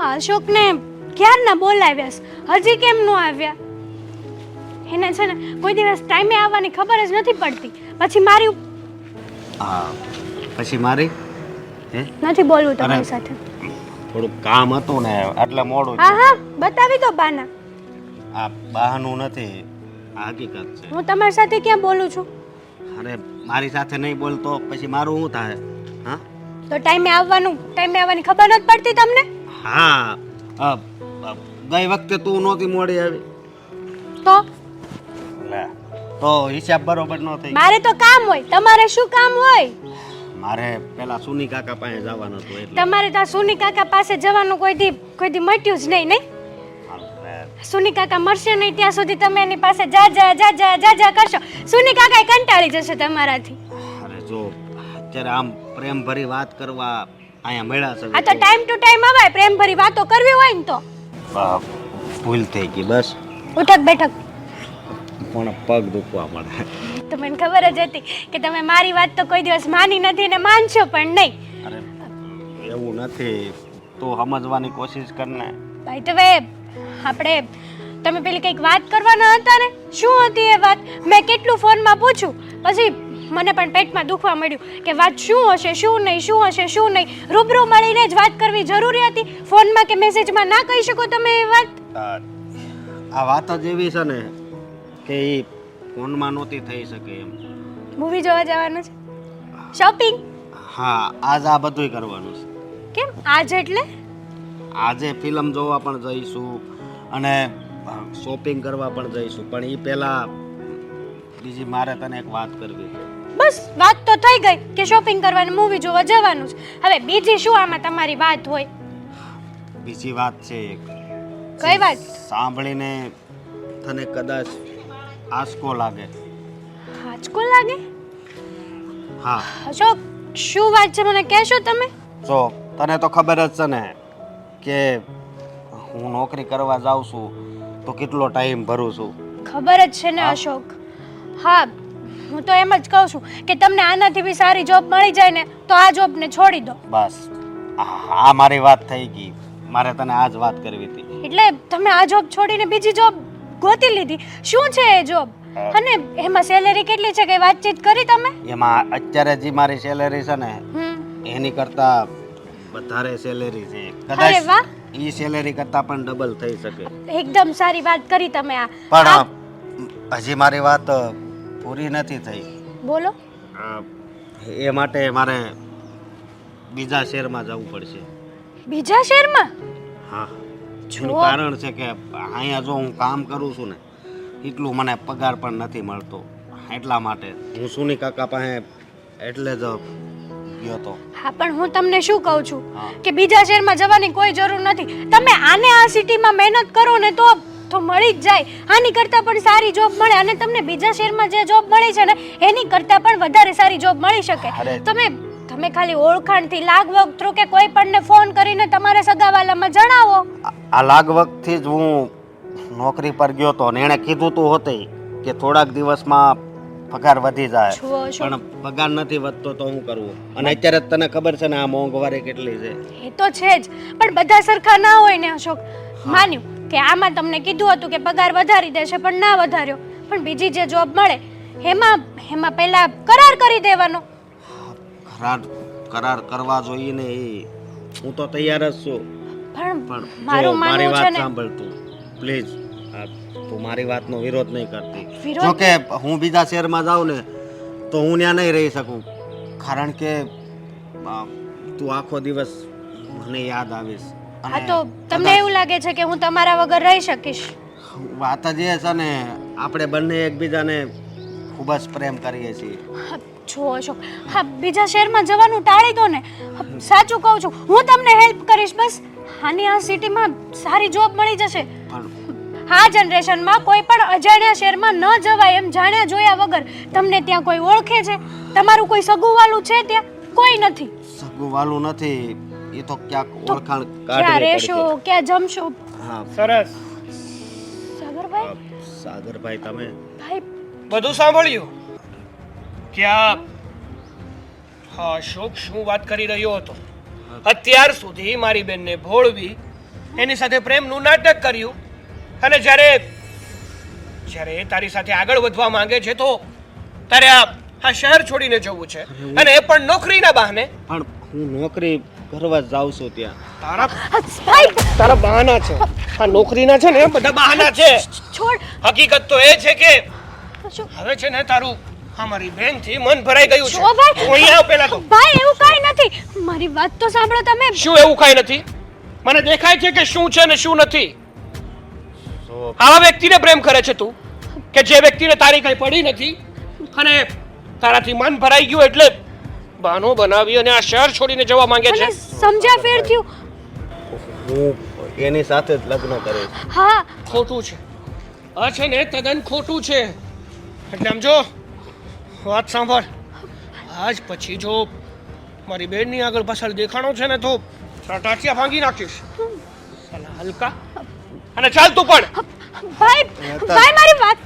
હા અશોકને ક્યારના બોલાવ્યા? હજી કેમ ન આવ્યા? એને છે ને કોઈ દિવસ ટાઈમે આવવાની ખબર જ નથી પડતી. પછી મારી હા પછી મારી? હે? નથી બોલવું તમારી સાથે. થોડું કામ હતું ને એટલે મોડું હા હા બતાવી દો બાના. આ બહાનું નથી આ હકીકત છે. હું તમારી સાથે ક્યાં બોલું છું? અરે મારી સાથે નહીં બોલતો પછી મારું શું થાય? હા? તો ટાઈમે આવવાનું ટાઈમે આવવાની ખબર નથી પડતી તમને? હા ગઈ વખતે તું નહોતી મોડી આવી. તો? તો હિસાબ બરોબર નો થઈ મારે તો કામ હોય. તમારે શું કામ હોય? મારે પેલા સુની કાકા પાસે જવાનું હતું એટલે. તમારે તો સુની કાકા પાસે જવાનું કોઈ દી કોઈ દી મટ્યું જ નહીં નહીં? સુની કાકા મરશે નહીં ત્યાં સુધી તમે એની પાસે જા જા જા જા જા જા કરશો. સુની કાકા કંટાળી જશે તમારાથી. અરે જો અત્યારે આમ પ્રેમ ભરી વાત કરવા અહીંયા મળ્યા છે આ તો ટાઈમ ટુ ટાઈમ અવાય પ્રેમ ભરી વાતો કરવી હોય ને તો. ભૂલ થઈ ગઈ બસ. ઉઠક બેઠક. પણ પગ દુખવા મળે. તો મને ખબર જ હતી કે તમે મારી વાત તો કોઈ દિવસ માની નથી ને માનશો પણ નહીં. અરે એવું નથી. તું સમજવાની કોશિશ કર ને. ભાઈ તો આપણે તમે પેલી કંઈક વાત કરવાના હતા ને? શું હતી એ વાત? મેં કેટલું ફોનમાં પૂછ્યું? પછી મને પણ પેટમાં દુખવા મળ્યું કે વાત શું હશે શું નહીં શું હશે શું નહીં? રૂબરૂ મળીને જ વાત કરવી જરૂરી હતી. ફોનમાં કે મેસેજમાં ના કહી શકો તમે એ વાત? આ આ વાત જ એવી છે ને કે એ ફોનમાં નહોતી થઈ શકે એમ. મૂવી જોવા જવાનું છે? શોપિંગ હા આજ આ બધુંય કરવાનું છે. કેમ? આજ એટલે? આજે ફિલ્મ જોવા પણ જઈશું અને શોપિંગ કરવા પણ જઈશું. પણ એ પહેલાં બીજી મારે તને એક વાત કરવી છે. બસ વાત તો થઈ ગઈ કે શોપિંગ કરવાની મૂવી જોવા જવાનું છે. હવે બીજી શું આમાં તમારી વાત હોય? બીજી વાત છે એક. કઈ વાત? સાંભળીને તને કદાચ આંચકો લાગે. આંચકો લાગે? હા. અશોક શું વાત છે મને કહેશો તમે? જો તને તો ખબર જ છે ને કે હું નોકરી કરવા જાઉં છું તો કેટલો ટાઈમ ભરું છું. ખબર જ છે ને અશોક. હા હું તો એમ જ કહું છું કે તમને આનાથી બી સારી જોબ મળી જાય ને તો આ જોબને છોડી દો. બસ. આ મારી વાત થઈ ગઈ. મારે તને આ જ વાત કરવી હતી. એટલે તમે આ જોબ છોડીને બીજી જોબ ગોતી લીધી. શું છે એ જોબ અને એમાં સેલેરી કેટલી છે? કે વાતચીત કરી તમે? એમાં અત્યારે જે મારી સેલેરી છે ને એની કરતા વધારે સેલેરી છે. અરે વાહ. કદાચ એ સેલેરી કરતા પણ ડબલ થઈ શકે. એકદમ સારી વાત કરી તમે આ. પણ હજી મારી વાત પૂરી નથી થઈ. બોલો. એ માટે મારે બીજા શહેરમાં જવું પડશે. બીજા શહેરમાં હા. જેનું એનું કારણ છે કે અહીંયા જો હું કામ કરું છું ને એટલું મને પગાર પણ નથી મળતો. એટલા માટે હું સુની કાકા પાસે એટલે જ ગયો તો. હા પણ હું તમને શું કહું છું કે બીજા શહેરમાં જવાની કોઈ જરૂર નથી. તમે આને આ સિટીમાં મહેનત કરો ને તો તો મળી જ જાય. આની કરતાં પણ સારી જોબ મળે અને તમને બીજા શહેરમાં જે જોબ મળી છે ને એની કરતાં પણ વધારે સારી જોબ મળી શકે. તમે તમે ખાલી ઓળખાણથી લાગવગ થ્રુ કે કોઈ પણને ફોન કરીને તમારા સગાવાલામાં જણાવો. આ- લાગવગથી જ હું નોકરી પર ગયો તો અને એણે કીધું તો હોતે કે થોડાક દિવસમાં પગાર વધી જાય. પણ પગાર નથી વધતો તો હું કરવું અને અત્યારે તને ખબર છે ને આ મોંઘવારી કેટલી છે? એ તો છે જ. પણ બધા સરખા ના હોય ને અશોક. માન્યું. કે આમાં તમને કીધું હતું કે પગાર વધારી દેશે પણ ના વધાર્યો. પણ બીજી જે જોબ મળે એમાં એમાં પહેલા કરાર કરી દેવાનો. કરાર કરાર કરવા જોઈએ ને એ. હું તો તૈયાર જ છું. પણ પણ મારું મારી માનવું છે વાત ને સાંભળ તું પ્લીઝ તું મારી વાતનો વિરોધ નહીં કરતી. જો કે હું બીજા શહેરમાં જાઉં ને તો હું ત્યાં નહીં રહી શકું. કારણ કે તું આખો દિવસ મને યાદ આવીશ. હા તો તમને એવું લાગે છે કે હું તમારા વગર રહી શકીશ? વાત જ એ છે ને આપણે બંને એકબીજાને ખૂબ જ પ્રેમ કરીએ છીએ. છો અશોક હા બીજા શહેરમાં જવાનું ટાળી દો ને. સાચું કહું છું હું તમને હેલ્પ કરીશ બસ. આની આ સિટીમાં સારી જોબ મળી જશે. આ જનરેશનમાં કોઈ પણ અજાણ્યા શહેરમાં ન જવાય એમ જાણ્યા જોયા વગર તમને ત્યાં કોઈ ઓળખે છે? તમારું કોઈ સગુવાલું છે ત્યાં? કોઈ નથી. સગુવાલું નથી. એ તો ક્યાંક ઓળખાણ ક્યાં રહેશો ક્યાં જમશો? હા. સરસ. સાગરભાઈ? સાગરભાઈ તમે? ભાઈ બધું સાંભળ્યું? ક્યાં? હા અશોક શું વાત કરી રહ્યો હતો? અત્યાર સુધી મારી બેનને ભોળવી એની સાથે પ્રેમનું નાટક કર્યું. અને જ્યારે જ્યારે એ તારી સાથે આગળ વધવા માંગે છે તો તારે આ આ શહેર છોડીને જવું છે. અને એ પણ નોકરીના બહાને. પણ હું નોકરી કરવા જ જાઉં છું ત્યાં. તારા ભાઈ તારા બહાના છે. આ નોકરીના છે ને બધા બહાના છે. છોડ. હકીકત તો એ છે કે શું? હવે છે ને તારું અમારી બેનથી મન ભરાઈ ગયું છે. ભાઈ. અહીંયા આવ પહેલા તો. ભાઈ એવું કાઈ નથી. મારી વાત તો સાંભળો તમે. શું એવું કાઈ નથી? મને દેખાય છે કે શું છે ને શું નથી. આવા વ્યક્તિને પ્રેમ કરે છે તું કે જે વ્યક્તિને તારી કઈ પડી નથી અને તારાથી મન ભરાઈ ગયું એટલે બહાનો બનાવી અને આ શહેર છોડીને જવા માંગે છે. મને સમજ્યા ફેર થયું. હું એની સાથે જ લગ્ન કરીશ હા. ખોટું છે. આ છે ને તદ્દન ખોટું છે. એટલે આમ જો વાત સાંભળ. આજ પછી જો મારી બેનની આગળ પાછળ દેખાણો છે ને તો ટાટિયા ભાંગી નાખીશ. હલકા. અને ચાલ તું પણ. ભાઈ ભાઈ મારી વાત